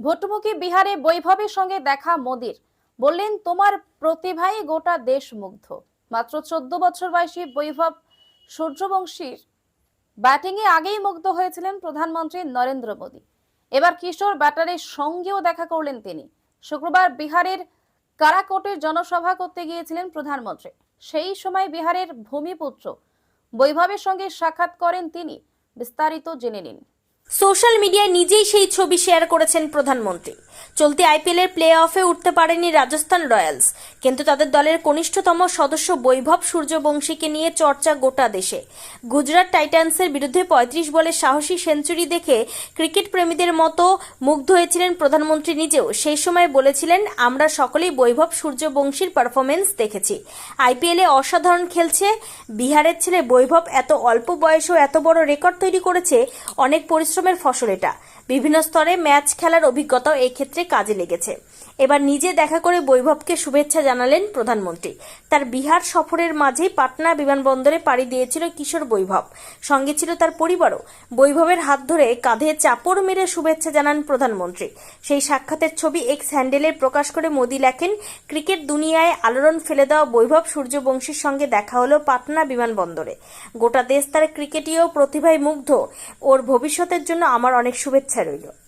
ভোটমুখী বিহারে বৈভবের সঙ্গে দেখা মোদির। বললেন, তোমার প্রতিভাই গোটা দেশ মুগ্ধ। মাত্র চোদ্দ বছর বয়সী বৈভব সূর্যবংশীর ব্যাটিংয়ে আগেই মুগ্ধ হয়েছিলেন প্রধানমন্ত্রী নরেন্দ্র মোদী। এবার কিশোর ব্যাটারের সঙ্গেও দেখা করলেন তিনি। শুক্রবার বিহারের কারাকোটের জনসভা করতে গিয়েছিলেন প্রধানমন্ত্রী। সেই সময় বিহারের ভূমিপুত্র বৈভবের সঙ্গে সাক্ষাৎ করেন তিনি। বিস্তারিত জেনে নিন। সোশ্যাল মিডিয়ায় নিজেই সেই ছবি শেয়ার করেছেন প্রধানমন্ত্রী। চলতি আইপিএল এর প্লে অফে উঠতে পারেনি রাজস্থান রয়্যালস। কিন্তু তাদের দলের কনিষ্ঠতম সদস্য বৈভব সূর্যবংশীকে নিয়ে চর্চা গোটা দেশে। গুজরাট টাইটান্সের বিরুদ্ধে পঁয়ত্রিশ বলে সাহসী সেঞ্চুরি দেখে ক্রিকেট প্রেমীদের মতো মুগ্ধ হয়েছিলেন প্রধানমন্ত্রী নিজেও। সেই সময় বলেছিলেন, আমরা সকলেই বৈভব সূর্যবংশীর পারফরমেন্স দেখেছি। আইপিএলে অসাধারণ খেলছে। বিহারের ছেলে বৈভব এত অল্প বয়সেও এত বড় রেকর্ড তৈরি করেছে, অনেক পরিশ্রমের ফসল এটা। বিভিন্ন স্তরে ম্যাচ খেলার অভিজ্ঞতাও এই ক্ষেত্রে কাজে লেগেছে। এবার নিজে দেখা করে বৈভবকে শুভেচ্ছা জানালেন প্রধানমন্ত্রী। তার বিহার সফরের মাঝেই পাটনা বিমানবন্দরে পাড়ি দিয়েছিল কিশোর বৈভব। সঙ্গে ছিল তার পরিবারও। বৈভবের হাত ধরে কাঁধে চাপড় মেরে শুভেচ্ছা জানান প্রধানমন্ত্রী। সেই সাক্ষাতের ছবি এক্স হ্যান্ডেলে প্রকাশ করে মোদি লেখেন, ক্রিকেট দুনিয়ায় আলোড়ন ফেলে দেওয়া বৈভব সূর্যবংশীর সঙ্গে দেখা হলো পাটনা বিমানবন্দরে। গোটা দেশ তার ক্রিকেটীয় প্রতিভায় মুগ্ধ। ওর ভবিষ্যতের জন্য আমার অনেক শুভেচ্ছা রইল।